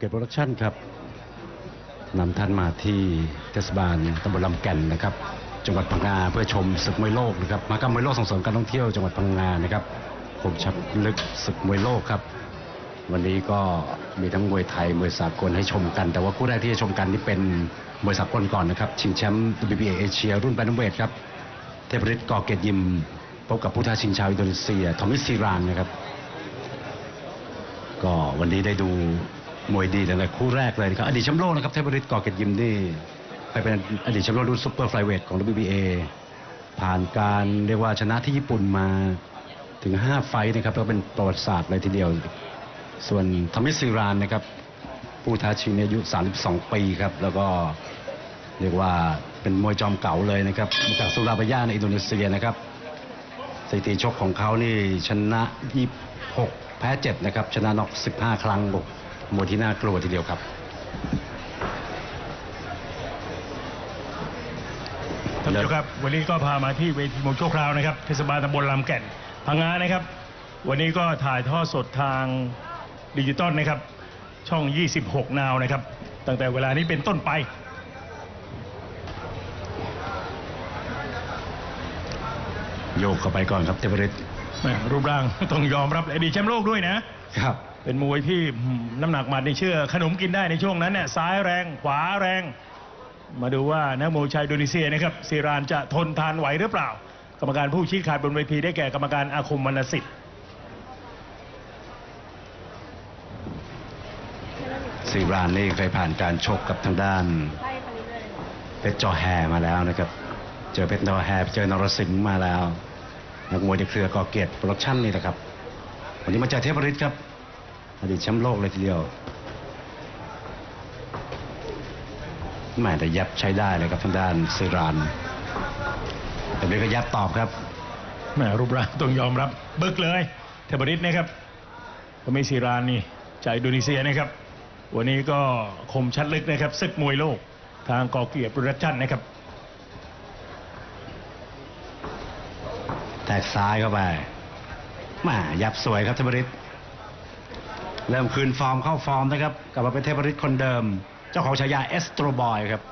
เกตโปรดักชั่นครับนำท่านมาที่เทศบาลตำบลลำแก่นนะครับ จังหวัดพังงาเพื่อชมศึกมวยโลกนะครับมากรรมมวยโลกส่งเสริมการท่องเที่ยวจังหวัดพังงานะครับคมชัดลึกศึกมวยโลกครับ วันนี้ก็มีทั้งมวยไทยมวยสากลให้ชมกัน แต่ว่าคู่แรกที่จะชมกันนี่เป็นมวยสากลก่อนนะครับชิงแชมป์ WBA เอเชีย รุ่นแบนเวทครับเทพฤทธิ์กอเกตยิมพบกับผู้ท้าชิงชาวอินโดนีเซียทอมิสซีรานนะครับ ก็วันนี้ได้ดู มวยดีตั้งแต่คู่แรกเลยนะครับอดีตแชมป์โลกนะครับเทพฤทธิ์กอเกตยิมนี่ไปเป็นอดีตแชมป์โลกรุ่นซุปเปอร์ไฟเวทของ WBA ผ่านการเรียกว่าชนะที่ญี่ปุ่นมาถึง 5 ไฟนะครับแล้วเป็นประวัติศาสตร์เลยทีเดียว ส่วนทอมิสซีรานนะครับผู้ท้าชิงอายุ 32 ปีครับ แล้วก็เรียกว่าเป็นมวยจอมเก่าเลยนะครับมาจากสุราบายาในอินโดนีเซียนะครับสถิติชกของเขานี่ชนะ 26 แพ้ 7 นะครับ ชนะน็อก 15 ครั้งโอ้ มวยที่น่ากลัวทีเดียวครับท่านผู้ชมครับ วันนี้ก็พามาที่เวทีมวยชั่วคราวนะครับเทศบาลตำบลลำแก่นพังงานะครับ วันนี้ก็ถ่ายทอดสดทางดิจิตอลนะครับ ช่อง 26 นาวนะครับ ตั้งแต่เวลานี้เป็นต้นไปโยกเข้าไปก่อนครับเทพฤทธิ์แหม่รูปร่างต้องยอมรับอดีตแชมป์โลกด้วยนะครับ เป็นมวยที่น้ำหนักหมัดในเชื่อ ขนมกินได้ในช่วงนั้นเนี่ยซ้ายแรงขวาแรง มาดูว่านักมวยชายอินโดนีเซียนะครับซีรานจะทนทานไหวหรือเปล่า กรรมการผู้ชี้ขาดบนเวทีได้แก่กรรมการอาคมวรรณสิทธิ์ซีรานนี่เคยผ่านการชกกับทางด้านเพชรจอแฮมาแล้วนะครับ เจอเพชรจอแฮเจอนรสิงห์มาแล้ว นักมวยในเครือกอเกียรติโปรดักชั่นนี่นะครับวันนี้มาเจอเทพฤทธิ์ครับ อดีตแชมป์โลกเลยทีเดียวแหม่แต่ยับใช้ได้เลยครับทางด้านซีรานแต่เบก็ยับตอบครับแหมรูปร่างต้องยอมรับ บึกเลยเทบริสนะครับก็ไม่ซีรานนี่จากอินโดนีเซียนะครับ วันนี้ก็คมชัดลึกนะครับศึกมวยโลกทางกอเกียรติโปรดักชั่นนะครับแตกซ้ายเข้าไปแหมายับสวยครับเทพฤทธิ์ เริ่มคืนฟอร์มเข้าฟอร์มนะครับกลับมาเป็นเทพฤทธิ์คนเดิม เจ้าของฉายาเอสโตรบอยครับ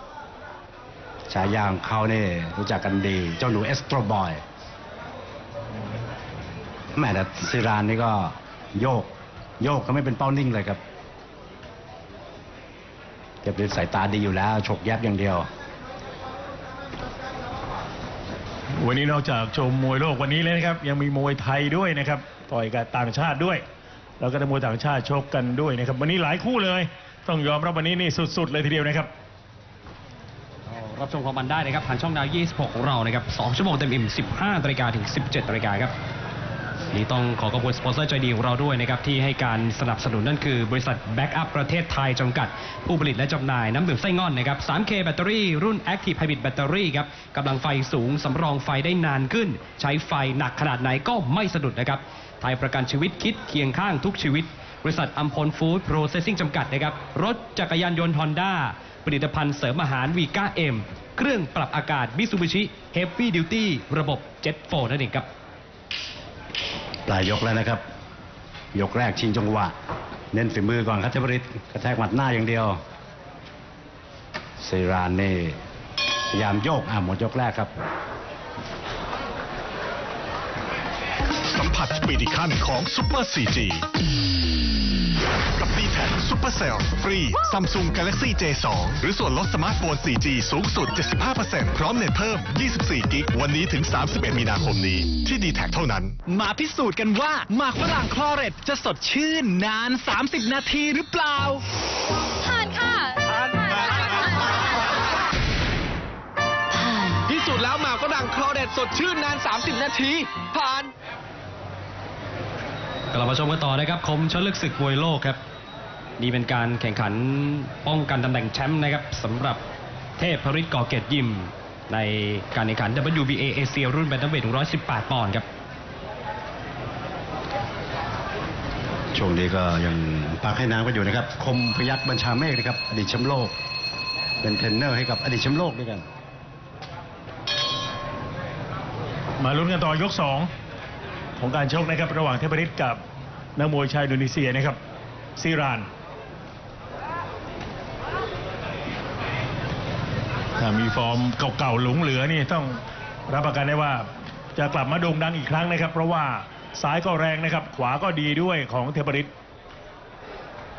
ฉายาของเขาเนี่ยรู้จักกันดี เจ้าหนูเอสโตรบอยแม่แต่ซิรานนี่ก็โยก โยกก็ไม่เป็นเป้านิ่งเลยครับเทพฤทธิ์สายตาดีอยู่แล้วฉกแยบอย่างเดียววันนี้นอกจากชมมวยโลกวันนี้เลยนะครับ ยังมีมวยไทยด้วยนะครับ ต่อยกับต่างชาติด้วย แล้วก็นักมวยต่างชาติชกกันด้วยนะครับ วันนี้หลายคู่เลย ต้องยอมรับวันนี้นี่สุด ๆ เลยทีเดียวนะครับรับชมความมันได้นะครับผ่านช่องดาว 26 ของเรานะครับ2ชั่วโมงเต็มอิ่ม 15นาฬิกาถึง 17นาฬิกาครับ นี่ต้องขอขอบคุณสปอนเซอร์ใจดีของเราด้วยนะครับที่ให้การสนับสนุนนั่นคือบริษัทแบ็กอัพประเทศไทยจำกัด ผู้ผลิตและจำหน่ายน้ำดื่มไส้งอนนะครับ 3K แบตเตอรี่รุ่น Active Hybrid Battery ครับกำลังไฟสูงสำรองไฟได้นานขึ้น ใช้ไฟหนักขนาดไหนก็ไม่สะดุดนะครับไทยประกันชีวิตคิดเคียงข้างทุกชีวิต บริษัทอัมพลฟู้ดโปรเซสซิ่งจำกัดนะครับรถจักรยานยนต์ฮอนด้าผลิตภัณฑ์เสริมอาหารวีก้าเอ็มเครื่องปรับอากาศมิซูบิชิเฮฟวี่ดิวตี้ระบบเจ็ตโฟนั่นเองครับ ปลายยกแล้วนะครับ ยกแรกชิงจังหวะ เน้นฝีมือก่อนครับเทพฤทธิ์กระแทกหมัดหน้าอย่างเดียวเซรานนี่พยายามโยกอะหมดยกแรกครับ สัมผัสสปีดอีกขั้นของ Super 4G กับ d t แทซูเปอร์เซลฟรี Samsung Galaxy J2 หรือส่วนลดสมาร์ทโฟน 4G สูงสุด 75%พร้อมเน็ตเพิ่ม 24 กิก วันนี้ถึง 31 มีนาคมนี้ ที่ d t แทเท่านั้น มาพิสูจน์กันว่าหมากฝรั่งคลอเรตจะสดชื่นนาน 30 นาทีหรือเปล่าผ่านค่ะผ่านพิสูจน์แล้วหมากฝรั่งคลอเรตสดชื่นนาน 30 นาที ผ่านกลับมาชมกันต่อนะครับ คมชลึกศึกมวยโลกครับ นี่เป็นการแข่งขันป้องกันตำแหน่งแชมป์นะครับสำหรับเทพฤทธิ์ก่อเกยรตยิม ในการแข่งขัน WBA เอเชียรุ่นแบนตัมเวท118 ปอนด์ครับ ช่วงนี้ก็ยังพักให้น้ำกันอยู่นะครับ คมพยักบัญชาเมฆนะครับ อดีตแชมป์โลก เป็นเทรนเนอร์ให้กับอดีตแชมป์โลกด้วยกัน มาลุ้นกันต่อยกสองของการชกนะครับ ระหว่างเทพฤทธิ์กับนักมวยชายอินโดนีเซียนะครับซีราน ถ้ามีฟอร์มเก่าๆหลงเหลือนี่ต้องรับประกันได้ว่าจะกลับมาโด่งดังอีกครั้งนะครับ เพราะว่าซ้ายก็แรงนะครับ ขวาก็ดีด้วยของเทพฤทธิ์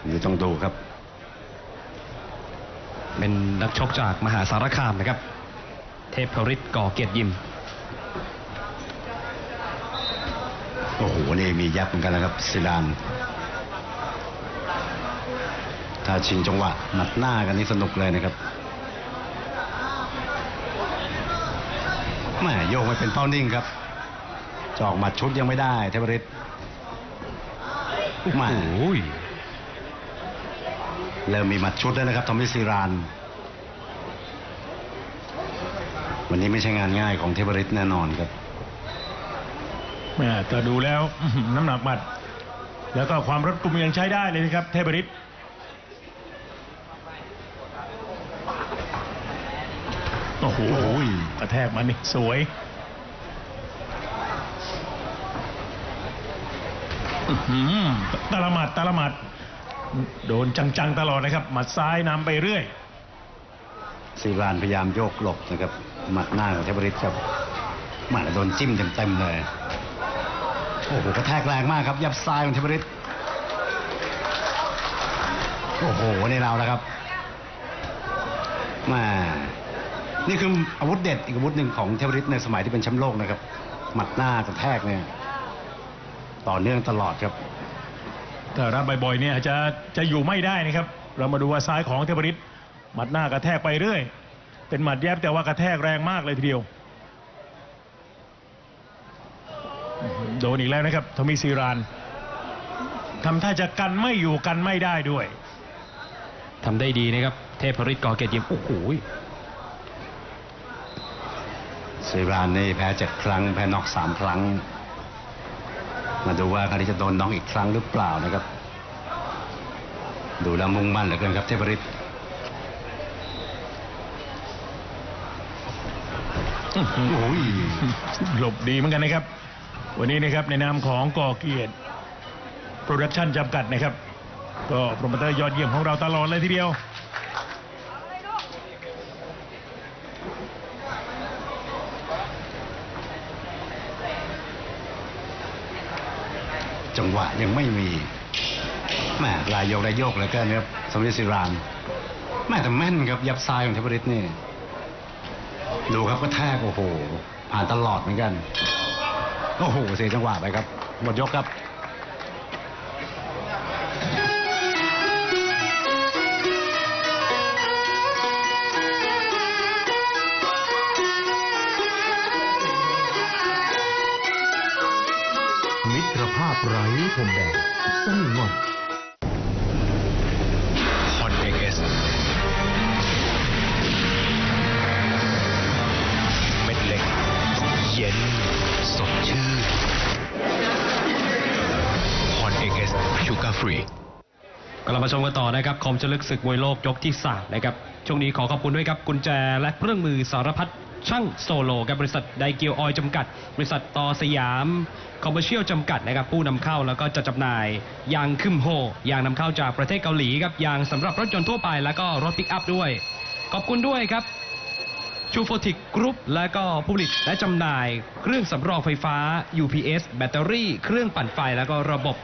นี่ต้องดูครับ เป็นนักชกจากมหาสารคามนะครับ เทพฤทธิ์ก่อเกียรติยิมโอ้โหนี่มียับเหมือนกันนะครับซิดานถ้าชิงจังหวะหมัดหน้ากันนี่สนุกเลยนะครับ แม่โยกไม่เป็นเป้านิ่งครับจะออกหมัดชุดยังไม่ได้เทพฤทธิ์แม่โอ้ยเริ่มมีหมัดชุดแล้วนะครับทอมมี่ซีราน วันนี้ไม่ใช่งานง่ายของเทพฤทธิ์แน่นอนครับแม่แต่ดูแล้วอื้อหือน้ำหนักหมัด แล้วก็ความรัดกุมยังใช้ได้เลยนะครับ เทพฤทธิ์โอ้โหกระแทกมันนี่สวยตะละหมัดตะละหมัด โดนจังๆตลอดนะครับ หมัดซ้ายนำไปเรื่อยซีรานพยายามโยกหลบนะครับ หมัดหน้าของเทพฤทธิ์ครับหมัดโดนจิ้มเต็มๆเลย โอ้โหกระแทกแรงมากครับ ยับซ้ายของเทพฤทธิ์โอ้โหในเราแล้วครับมา นี่คืออาวุธเด็ดอีกอาวุธหนึ่งของเทพฤทธิ์ในสมัยที่เป็นแชมป์โลกนะครับ หมัดหน้ากระแทกเนี่ยต่อเนื่องตลอดครับถ้ารับบ่อยๆเนี่ยจะจะอยู่ไม่ได้นะครับ เรามาดูว่าซ้ายของเทพฤทธิ์หมัดหน้ากระแทกไปเรื่อย เป็นหมัดแยบแต่ว่ากระแทกแรงมากเลยทีเดียวโดนอีกแล้วนะครับทอมิซีรานทำท่าจะกันไม่อยู่กันไม่ได้ด้วยทำได้ดีนะครับ เทพฤทธิ์ก่อเกียรติยิมโอ้โห ซีรานนี่แพ้เจ็ดครั้ง แพ้น็อกสามครั้ง มาดูว่าคราวนี้จะโดนน็อกอีกครั้งหรือเปล่านะครับ ดูแล้วมุ่งมั่นเหลือเกินครับเทพฤทธิ์โอ้ยหลบดีเหมือนกันนะครับ วันนี้นะครับในนามของก่อเกียรติโปรดักชั่นจำกัดนะครับ ก็โปรโมเตอร์ยอดเยี่ยมของเราตลอดเลยทีเดียว จังหวะยังไม่มีแม่ลายโยกได้โยกเหลยก็นะครับสมิธซิรานแม่แต่แม่นครับยับซ้ายของเทพฤทธิ์นี่ ดูครับก็แทกโอ้โห ผ่านตลอดเหมือนกัน โอ้โห เสียจังหวะไปครับ หมดยกครับ ฟรีกลับมาชมกันต่อนะครับคอมจะลึกศึกมวยโลกยกที่3นะครับช่วงนี้ขอขอบคุณด้วยครับกุญแจและเครื่องมือสารพัดช่างโซโลกับบริษัทไดเกียวออยจำกัด บริษัทต่อสยามคอมเมอร์เชียลจำกัดนะครับผู้นำเข้าแล้วก็จัดจำหน่ายยางคึมโฮยางนำเข้าจากประเทศเกาหลีครับยางสำหรับรถยนต์ทั่วไปแล้วก็รถปิกอัพด้วย ขอบคุณด้วยครับชูโฟติกกรุ๊ปและก็ผู้ผลิตและจำหน่าย เครื่องสำรองไฟฟ้า UPS แบตเตอรี่ เครื่องปั่นไฟแล้วก็ระบบ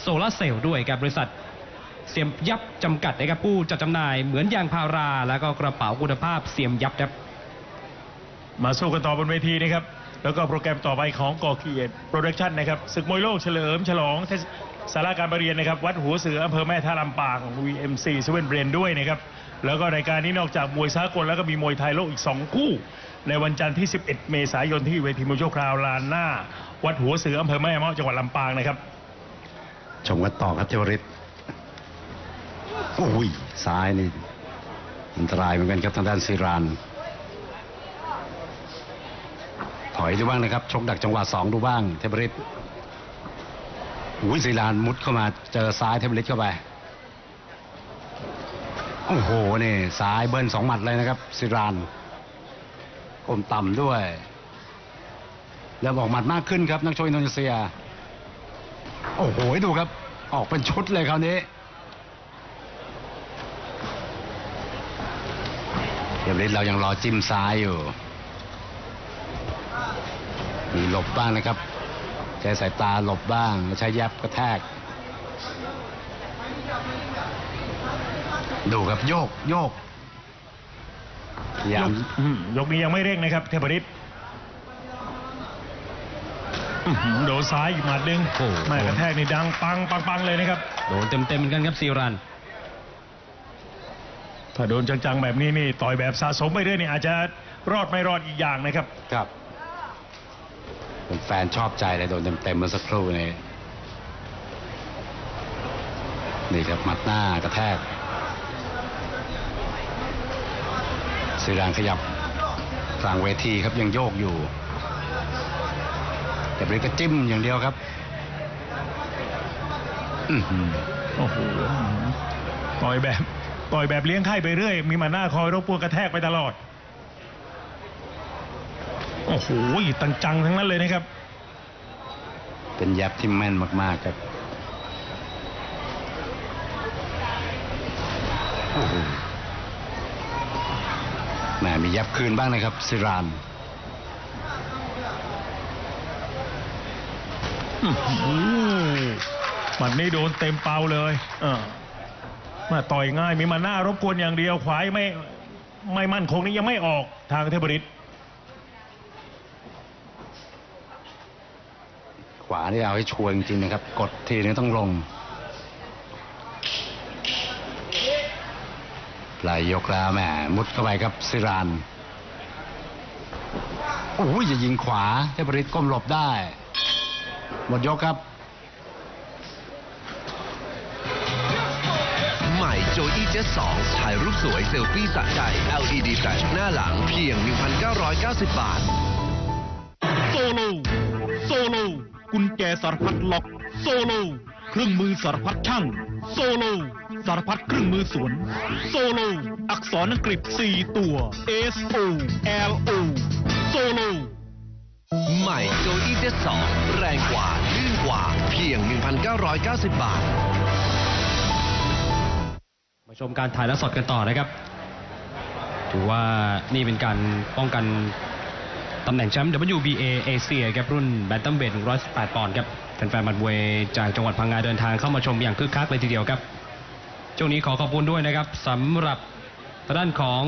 โซลาเซลล์ด้วยกับบริษัทเสียมยับจำกัดนะครับผู้จัดจำหน่ายเหมือนยางพารา แล้วก็กระเป๋าคุณภาพเสียมยับครับมาสู้กันต่อบนเวทีนะครับ แล้วก็โปรแกรมต่อไปของกอเกียรติโปรดักชันนะครับศึกมวยโลกเฉลิมฉลองสาราการประเรียนนะครับ วัดหัวเสืออำเภอแม่ท่าลำปาง VMC เซเว่นเบรนด้วยนะครับ แล้วก็รายการนี้นอกจากมวยสากลแล้วก็มีมวยไทยโลกอีก 2 คู่ ในวันจันทร์ที่ 11 เมษายนที่เวทีมวยชั่วคราวลานหน้า วัดหัวเสืออำเภอแม่เมาะจังหวัดลำปางนะครับ ชมกันต่อครับเทวฤทธิ์โอ้ยซ้ายนี่อันตรายเหมือนกันครับทางด้านซีรานถอยดูบ้างนะครับชกดักจังหวะสองดูบ้าง เทพฤทธิ์อุ้ยซีรานมุดเข้ามาเจอซ้ายเทพฤทธิ์เข้าไปโอ้โหนี่ซ้ายเบิ้ลสองหมัดเลยนะครับซีรานกลมต่ำด้วย แล้วบอกหมัดมากขึ้นครับนักชกอินโดนีเซีย โอ้โหดูครับ ออกเป็นชุดเลยคราวนี้เดี๋ยวนี้เรายังรอจิ้มซ้ายอยู่มีหลบบ้างนะครับ ใช้สายตาหลบบ้างแล้วใช้ยับกระแทก ดูครับโยกโยกพยายายมกอืมยกนี้ยังไม่เร่งนะครับเทพฤทธิ์อื้อหือ โดนซ้ายอีกหมัดหนึ่งโอ้โหแม่กระแทกนี่ดังปังปังปังเลยนะครับ โดนเต็มๆเหมือนกันครับซีรัน ถ้าโดนจังๆแบบนี้นี่ต่อยแบบสะสมไปเรื่อยนี่อาจจะรอดไม่รอดอีกอย่างนะครับ ครับเป็นแฟนชอบใจเลยโดนเต็มๆเมื่อสักครู่นี้นี่ครับหมัดหน้ากระแทกซีรานขยับกลางเวทีครับยังโยกอยู่ แต่บริกก็จิ้มอย่างเดียวครับอื้อหือโอ้โหต่อยแบบต่อยแบบเลี้ยงไข่ไปเรื่อย มีหมาหน้าคอยรบกวนกระแทกไปตลอด โอ้โหตังจังทั้งนั้นเลยนะครับ เป็นยับที่แม่นมากๆครับโอ้โหแหมมียับคืนบ้างนะครับซิราน อื้อ หือหมัดนี้โดนเต็มเปาเลยเออมาต่อยง่ายมีหมาหน้ารบกวนอย่างเดียวขวายไม่ไม่มั่นคงนี้ยังไม่ออกทางเทพฤทธิ์ขวานี่เอาให้ชัวร์จริงๆนะครับ กดทีนึงต้องลงปลายยกแล้วแหมมุดเข้าไปครับซิรานโอ้ยจะยิงขวาเทพฤทธิ์ก้มหลบได้ หมดยกครับใหม่โจอี้เจ็ต2ถ่ายรูปสวยเซลฟี่สะใจ LED Flash หน้าหลังเพียง 1,990 บาท โซโล โซโล กุญแจสารพัดล็อก โซโล เครื่องมือสารพัดช่าง โซโล สารพัดเครื่องมือสวน โซโล อักษรอังกฤษ 4 ตัว S O L O โซโล ใหม่โจอี้เจ็ต2แรงกว่า ลื่นกว่า เพียง 1,990 บาท มาชมการถ่ายและสดกันต่อนะครับ ถือว่านี่เป็นการป้องกันตำแหน่งแชมป์ WBA เอเชียครับรุ่นแบนตัมเวท118 ปอนด์ครับแฟนๆมัดเวยจากจังหวัดพังงาเดินทางเข้ามาชมอย่างคึกคักเลยทีเดียวครับ ช่วงนี้ขอขอบคุณด้วยนะครับสำหรับด้านของ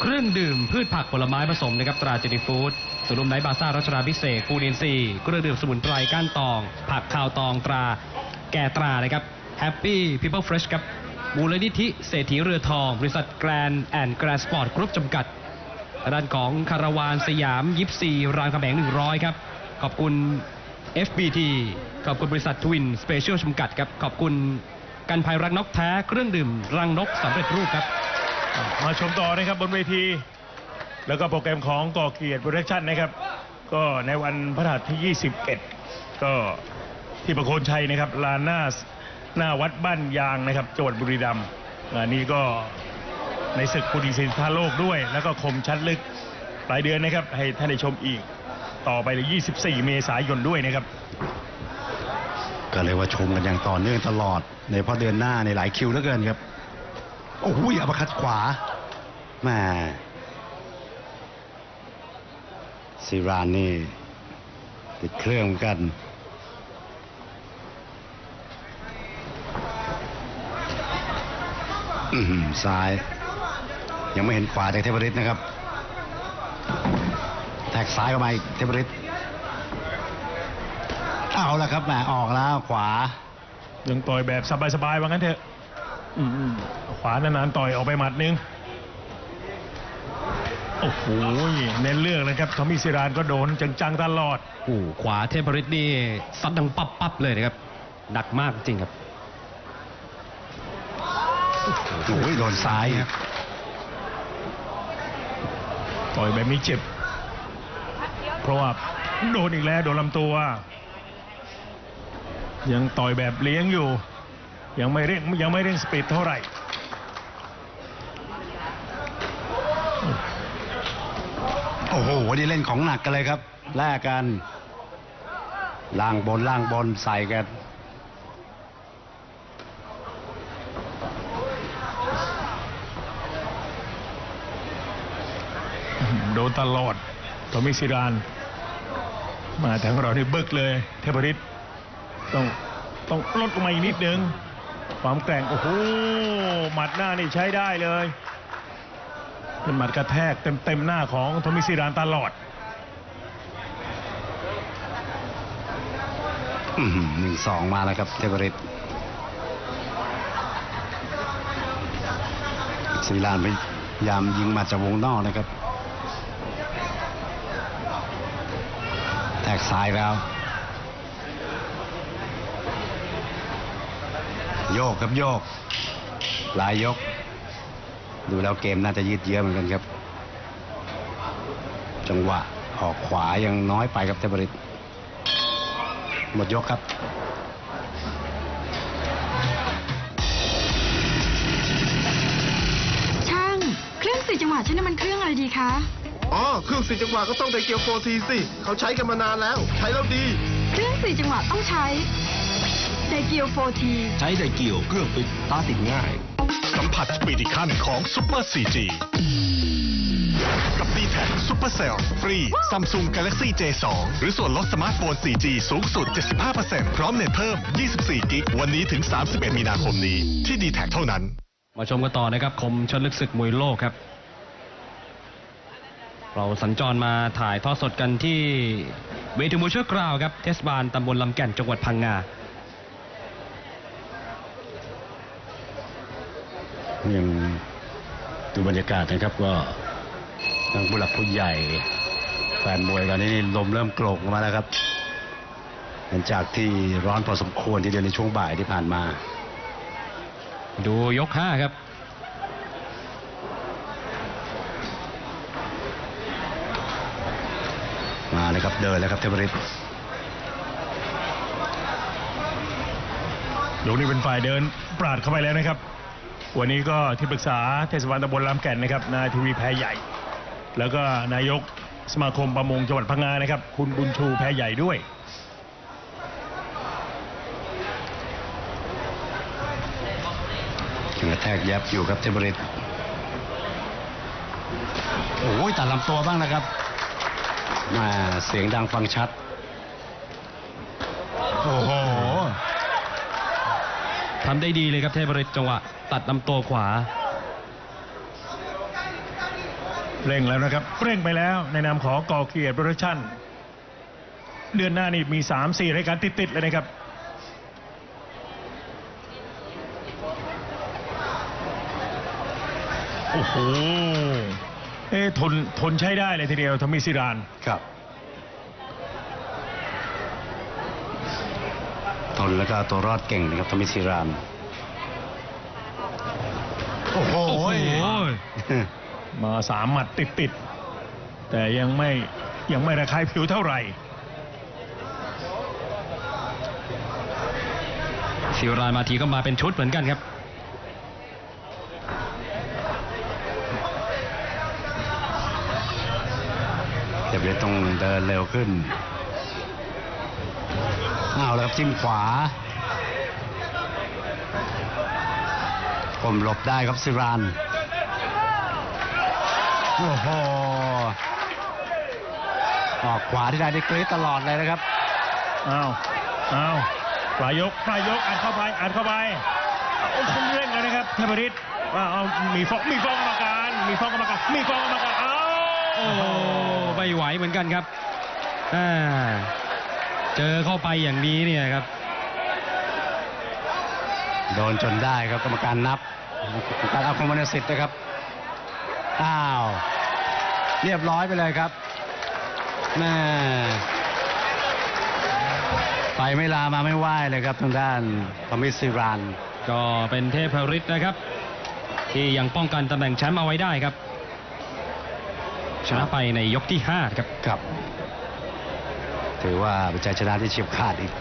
เครื่องดื่มพืชผักผลไม้ผสมนะครับตราเจนิฟู้ด สุรุมไนบาซ่ารัชดาพิเศษปูนินซีเครื่องดื่มสมุนไพรก้านตอง ผักข้าวตองตรา แก่ตรานะครับแฮปปี้พีเพิลเฟรชครับมูลนิธิเศรษฐีเรือทอง บริษัทแกรนแอนด์แกรนสปอร์ตกรุ๊ปจำกัดด้านของคาราวานสยามยิปซีรามคำแหง100 ครับ ขอบคุณ FBT ขอบคุณบริษัททวินสเปเชียลจำกัดครับ ขอบคุณกันภัยรังนกแท้เครื่องดื่มรังนกสำเร็จรูปครับ มาชมต่อนะครับบนเวที แล้วก็โปรแกรมของก่อเกียรติโปรดักชั่นนะครับ ก็ในวันพฤหัสที่ 21 ก็ที่ประโคนชัยนะครับลานหน้าหน้าวัดบ้านยางนะครับจังหวัดบุรีรัมย์งานนี้ก็ในศึกปุริสินทาโลกด้วย แล้วก็คมชัดลึกปลายเดือนนะครับ ให้ท่านได้ชมอีกต่อไปเลย24 เมษายนด้วยนะครับ ก็เลยว่าชมกันอย่างต่อเนื่องตลอด ในพราะเดือนหน้าในหลายคิวเหลือเกินครับ โอ้โหอัปคัดขวาแม่ ซีรานนี่ ติดเครื่องกันซ้าย ยังไม่เห็นขวาจากเทพฤทธิ์นะครับ แท็กซ้ายเข้ามาอีกเทพฤทธิ์เอาละครับแหมออกแล้วขวา ยังต่อยแบบสบายๆว่างั้นเถอะขวานานๆต่อยออกไปหมัดนึง โอ้โหเน้นเรื่องนะครับทอมมี่ซิรานก็โดนจังๆตลอดโอ้โหขวาเทพฤทธิ์นี่ซัดดังปับปับๆเลยนะครับหนักมากจริงครับโอ้ยโดนซ้ายครับต่อยแบบนี้เจ็บ เพราะว่าโดนอีกแล้วโดนลำตัว ยังต่อยแบบเลี้ยงอยู่ ยังไม่เร่งยังไม่เร่งสปีดเท่าไหร่ โอ้โหวันนี้เล่นของหนักกันเลยครับ แลกกัน ล่างบนล่างบนใส่กันโดนตลอดโทมิซิราน มาแทางเรานี่เบิกเลย เทพฤทธิ์ต้องต้องลดลงมาอีกนิดนึง ความแกร่ง โอ้โหหมัดหน้านี่ใช้ได้เลย เป็นหมัดกระแทกเต็มเต็มๆหน้าของโทมิซิรานตลอดหนึ่งสองมาแล้วครับเทพฤทธิ์ศิลานพยายามยิงมาจากวงนอกนะครับ แทกซ้ายแล้ว โยกครับโยกหลายยก ดูแล้วเกมน่าจะยืดเยื้อเหมือนกันครับ จังหวะออกขวายังน้อยไปครับเทพฤทธิ์หมดยกครับช่างเครื่องสี่จังหวะใช้น้ำมันเครื่องอะไรดีคะอ๋อเครื่องสี่จังหวะก็ต้องไดเกียวโฟทีสิเขาใช้กันมานานแล้ว ใช้แล้วดี เครื่องสี่จังหวะต้องใช้ ไดเกียวโฟทีใช้ไดเกี่ยวเครื่องปิดตาติดง่าย สัมผัสสปีดอีกขั้นของซุปเปอร์ 4G กับ d t แทซุปเปอร์เซลฟรี Samsung Galaxy J2 หรือส่วนลดสมาร์ทโฟน 4G สูงสุด 75%พร้อมเน็ตเพิ่ม 24 กิก วันนี้ถึง 31 มีนาคมนี้ ที่ d t แทเท่านั้น มาชมกันต่อนะครับ คมชนลึกศึกมวยโลกครับ เราสัญจรมาถ่ายทอดสดกันที่เวทีมวยชั่วคราวครับ เทศบาลตำบลลำแก่นจังหวัดพังงา ยังดูบรรยากาศนะครับก็ทางผู้หลักผู้ใหญ่ แฟนมวยตอนนี้นี่ลมเริ่มโกรกมาแล้วครับหลังจากที่ร้อนพอสมควรทีเดียวในช่วงบ่ายที่ผ่านมา ดูยก5ครับมาเลยครับเดินแล้วครับเทพฤทธิ์ยกนี้เป็นฝ่ายเดินปราดเข้าไปแล้วนะครับ วันนี้ก็ที่ปรึกษาเทศบาลตำบลลำแก่นนะครับนายทวีแพรใหญ่ แล้วก็นายกสมาคมประมงจังหวัดพังงานะครับ คุณบุญชูแพรใหญ่ด้วยยังกระแทกยับอยู่ครับเทพฤทธิ์โอ้ยตัดลำตัวบ้างนะครับมาเสียงดังฟังชัด โอ้โห ทำได้ดีเลยครับเทพฤทธิ์จังหวะตัดลำตัวขวา เร่งแล้วนะครับ เร่งไปแล้วในนามของกอเกียรติโปรดักชั่น เดือนหน้านี่มี 3-4รายการติดๆเลยนะครับโอ้โห เอ๊ะทน ทนใช้ได้เลยทีเดียวทอมมี่ซิราน ครับ นแล้วก็เอาตัวรอดเก่งนะครับทอมิซิรานโอ้โห โอ้โหมาสามหมัดติดๆ แต่ยังไม่ยังไม่ระคายผิวเท่าไหร่ซิรานมาทีก็มาเป็นชุดเหมือนกันครับ เดี๋ยวเลยต้องเดินเร็วขึ้น อ้าวแล้วครับจิ้มขวาผมหลบได้ครับซิรานโอ้โหออกขวาที่ได้ได้กรี๊ดตลอดเลยนะครับอ้าวอ้าวปลายยกปลายยกอัดเข้าไปอัดเข้าไปโอ้คุณเร่งเลยนะครับเทพฤทธิ์ว้าวเอามีฟองมีฟองกรรมการมีฟองกรรมการมีฟองกรรมการอ้าวโอ้โหไม่ไหวเหมือนกันครับอ่า เจอเข้าไปอย่างนี้เนี่ยครับ โดนจนได้ครับกรรมการนับกรรมการเอาคอมมานสิทธิ์นะครับ อ้าว เรียบร้อยไปเลยครับแม่ไปไม่ลามาไม่ไหวเลยครับทางด้านทอมิซิรานก็เป็นเทพฤทธิ์นะครับ ที่ยังป้องกันตำแหน่งแชมป์เอาไว้ได้ครับ ชนะไปในยกที่ 5 ครับครับ ถือว่าเป็นชัยชนะที่เฉียบขาดอีก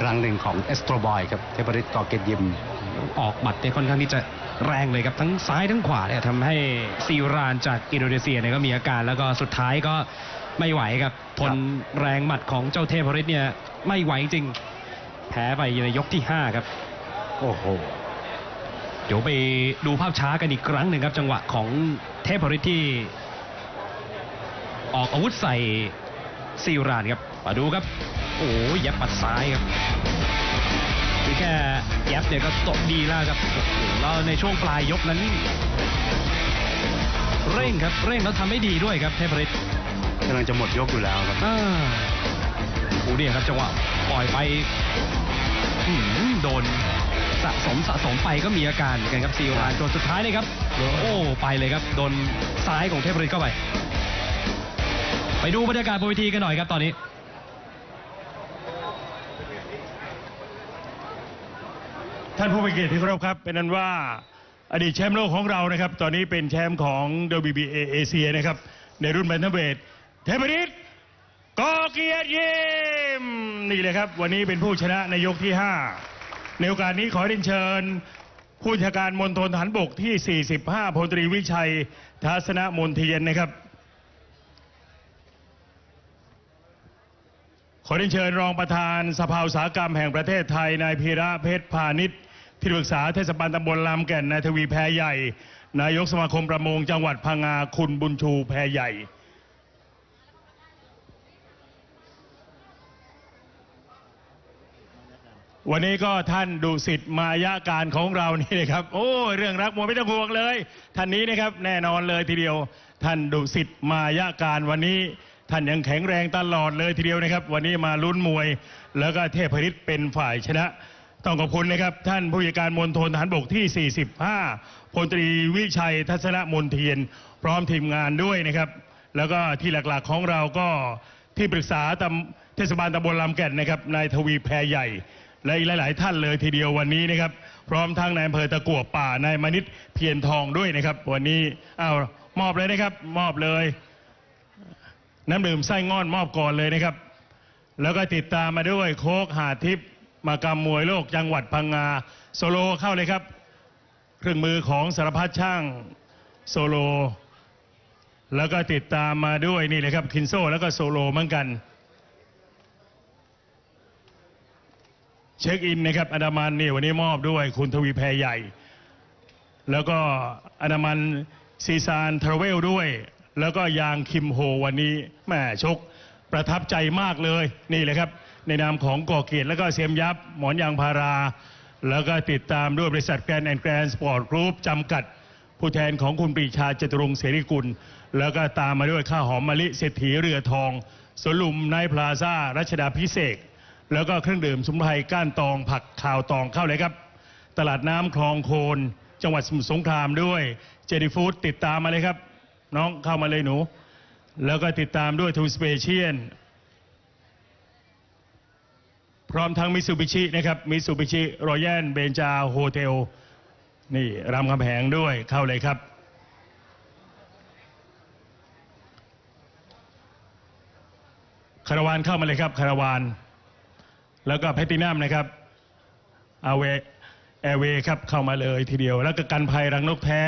ครั้งหนึ่งของเอสโตรบอยครับเทพฤทธิ์กอเกยรตยิม ออกหมัดเนี่ยค่อนข้างที่จะแรงเลยครับทั้งซ้ายทั้งขวาเนี่ยทำให้ซีรานจากอินโดนีเซียเนี่ยก็มีอาการแล้วก็สุดท้ายก็ไม่ไหวครับทนแรงหมัดของเจ้าเทพฤทธิ์เนี่ยไม่ไหวจริง แพ้ไปในยกที่ 5 ครับ โอ้โหเดี๋ยวไปดูภาพช้ากันอีกครั้งหนึ่งครับ จังหวะของเทพฤทธิ์ที่ ออกอาวุธใส่ซีรานครับ มาดูครับ โอ้ยยับปัดซ้ายครับนี่แค่ยับเนี่ยก็ตกดีแล้วครับโอ้โหแล้วในช่วงปลายยกนั้น เร่งครับ เร่งแล้วทำให้ดีด้วยครับเทพฤทธิ์กำลังจะหมดยกอยู่แล้วครับอ่าโอ้เนี่ยครับจังหวะปล่อยไปอื้อหือโดนสะสมสะสมไปก็มีอาการเหมือนกันครับซีรานจนสุดท้ายเลยครับ โอ้ไปเลยครับ โดนซ้ายของเทพฤทธิ์เข้าไป ไปดูบรรยากาศบนเวทีกันหน่อยครับตอนนี้ ท่านผู้มีเกียรติที่เคารพครับ เป็นนั้นว่าอดีตแชมป์โลกของเรานะครับ ตอนนี้เป็นแชมป์ของ WBA เอเชียนะครับ ในรุ่นแบนเทเวทเทพนิตกอเกียรติยิมนี่เลยครับ วันนี้เป็นผู้ชนะในยกที่ 5 ในโอกาสนี้ขอเรียนเชิญ ผู้บัญชาการมณฑลฐานบกที่ 45พลตรีวิชัยทัศนมนเทียนนะครับ ขอเรียนเชิญรองประธานสภาอุตสาหกรรมแห่งประเทศไทยนายพีระเพชรพาณิชย์ ที่ปรึกษาเทศบาลตำบลลำแก่นนายทวีแพรใหญ่ นายกสมาคมประมงจังหวัดพังงาคุณบุญชูแพรใหญ่ วันนี้ก็ท่านดุสิตมายาการของเรานี่นะครับ โอ้เรื่องรักมวยไม่ต้องห่วงเลย ท่านนี้นะครับแน่นอนเลยทีเดียว ท่านดุสิตมายาการวันนี้ท่านยังแข็งแรงตลอดเลยทีเดียวนะครับ วันนี้มาลุ้นมวย แล้วก็เทพฤทธิ์เป็นฝ่ายชนะ ต้องขอบคุณนะครับ ท่านผู้จัดการมณฑลทหารบกที่ 45พลตรีวิชัยทัศนมนเทียน พร้อมทีมงานด้วยนะครับ แล้วก็ที่หลักๆของเราก็ที่ปรึกษาตำเทศบาลตำบลลำแก่นนะครับนายทวีแพรใหญ่ และอีกหลาย ๆ ท่านเลยทีเดียววันนี้นะครับ พร้อมทั้งนายอำเภอตะกั่วป่านายมณิตเพียรทองด้วยนะครับ วันนี้อ้าวมอบเลยนะครับ มอบเลย น้ำดื่มไส้งอนมอบก่อนเลยนะครับ แล้วก็ติดตามมาด้วยโคกหาทิพย์ มากรรมมวยโลกจังหวัดพังงาโซโลเข้าเลยครับ เครื่องมือของสารพัดช่างโซโล แล้วก็ติดตามมาด้วยนี่เลยครับคินโซแล้วก็โซโลเหมือนกัน เช็คอินนะครับอันดามันนี่วันนี้มอบด้วยคุณทวีแพรใหญ่ แล้วก็อันดามันซีซานทราเวลด้วย แล้วก็ยางคิมโฮวันนี้แม่ชกประทับใจมากเลยนี่เลยครับ ในนามของก่อเกียรติแล้วก็เสียมยับหมอนยางพารา แล้วก็ติดตามด้วยบริษัทแกรนแอนด์แกรนด์สปอร์ตกรุ๊ปจำกัด ผู้แทนของคุณปรีชาจตุรงค์เสรีกุล แล้วก็ตามมาด้วยข้าวหอมมะลิเศรษฐีเรือทองสวนลุมนท์พลาซ่ารัชดาพิเศษแล้วก็เครื่องดื่มสมุนไพรก้านตองผักข่าวตองเข้าเลยครับ ตลาดน้ำคลองโคน จังหวัดสมุทรสงครามด้วยเจดีฟู้ดติดตามมาเลยครับ น้องเข้ามาเลยหนู แล้วก็ติดตามด้วยทูสเปเชียน พร้อมทั้งมิสูบิชินะครับมิสูบิชิรอยัลเบนจาโฮเทลนี่รามคำแหงด้วยเข้าเลยครับ คาราวานเข้ามาเลยครับคาราวาน แล้วก็แพตตินัมนะครับอาเวแอร์เวครับเข้ามาเลยทีเดียว แล้วก็กันภัยรังนกแท้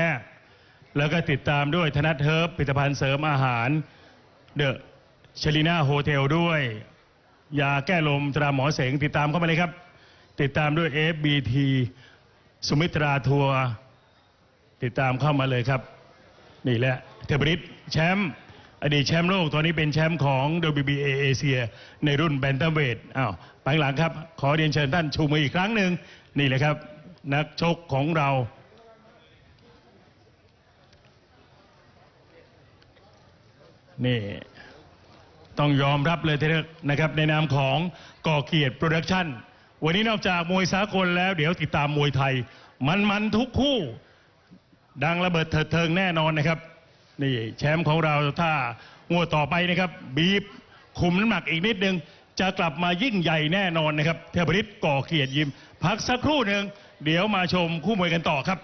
แล้วก็ติดตามด้วยธนัทเฮิร์บผลิตภัณฑ์เสริมอาหาร เดอะเชลิน่าโฮเทลด้วย ยาแก้ลมตราหมอเสงติดตามเข้ามาเลยครับ ติดตามด้วย FBT สุมิตราทัวร์ติดตามเข้ามาเลยครับ นี่แหละเทพริตแชมป์อดีตแชมป์โลกตอนนี้เป็นแชมป์ของ WBA เอเชียในรุ่นแบนตัมเวทอ้าวไปหลังครับ ขอเรียนเชิญท่านชูมืออีกครั้งหนึ่งนี่เลยครับ นักชกของเรานี่ ต้องยอมรับเลยทีเดียนะครับในนามของก่อเกียรติโปรดักชั่น วันนี้นอกจากมวยสากลแล้วเดี๋ยวติดตามมวยไทย มันๆทุกคู่ ดังระเบิดเถิดเทิงแน่นอนนะครับ นี่แชมป์ของเราถ้างวดต่อไปนะครับ บีบคุมน้ำหนักอีกนิดนึง จะกลับมายิ่งใหญ่แน่นอนนะครับเทพฤทธิ์ก่อเกียรติยิม พักสักครู่หนึ่งเดี๋ยวมาชมคู่มวยกันต่อครับ